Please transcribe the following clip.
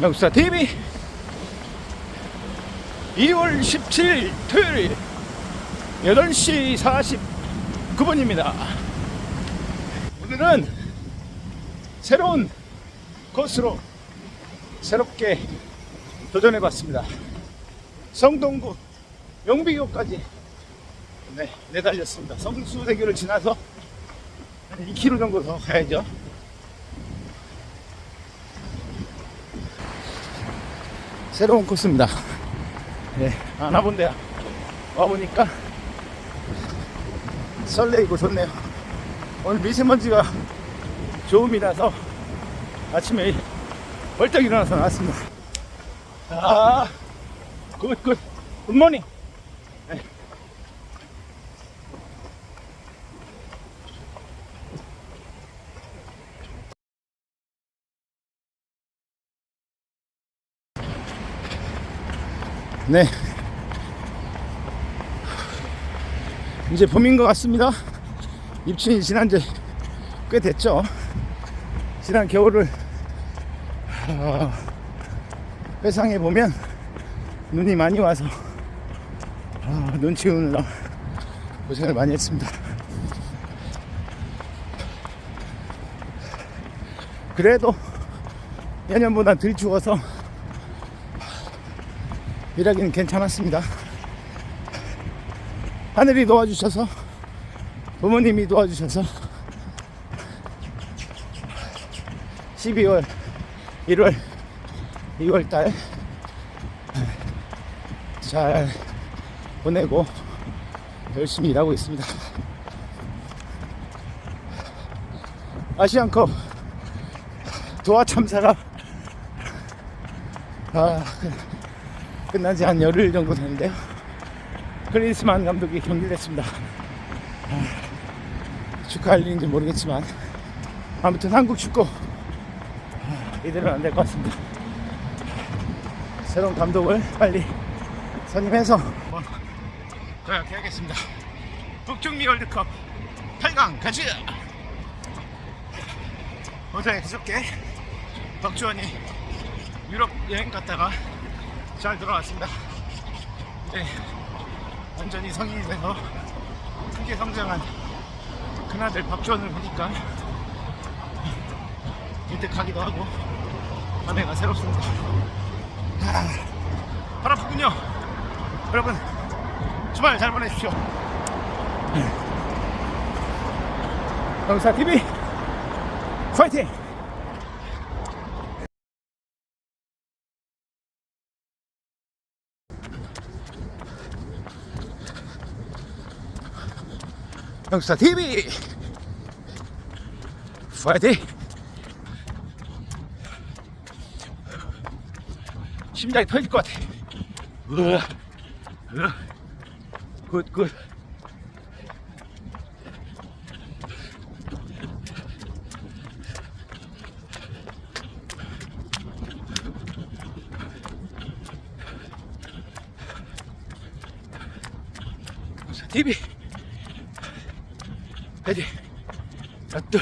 명수사 TV 2월 17일 토요일 8시 49분입니다. 오늘은 새로운 코스로 새롭게 도전해 봤습니다. 성동구 용비교까지 네, 내달렸습니다. 성수대교를 지나서 한 2km 정도 더 가야죠. 새로운 코스입니다. 네, 안 와본 데야. 와보니까 설레이고 좋네요. 오늘 미세먼지가 좋음이라서 아침에 벌떡 일어나서 나왔습니다. 아, 굿, 굿, 굿모닝. 네. 네. 이제 봄인 것 같습니다. 입춘이 지난 지 꽤 됐죠. 지난 겨울을 어, 회상해 보면 눈이 많이 와서 어, 눈 치우느라 고생을 많이 했습니다. 그래도 예년보다 덜 추워서 일하기는 괜찮았습니다. 하늘이 도와주셔서 부모님이 도와주셔서 12월, 1월, 2월 달 잘 보내고 열심히 일하고 있습니다. 아시안컵 도하 참사가 아, 끝난 지 한 열흘 정도 됐는데요. 크리스만 감독이 경기를 했습니다. 아, 축하할 일인지 모르겠지만 아무튼 한국 축구 아, 이대로는 안 될 것 같습니다. 새로운 감독을 빨리 선임해서 도약해야겠습니다. 북중미 월드컵 8강 가즈! 어제 그저께 박주원이 유럽 여행 갔다가 잘 돌아왔습니다. 네, 완전히 성인이 돼서 크게 성장한 큰아들 박주원을 보니까 기특하기도 하고 감회가 새롭습니다. 아, 발 아프군요. 여러분 주말 잘 보내십시오. 영사 TV 파이팅! 영사 TV 파이팅! 심장이 터질 것 같아. 으아, 으아, 굿, 굿. TV. 파이팅! 하나, 둘,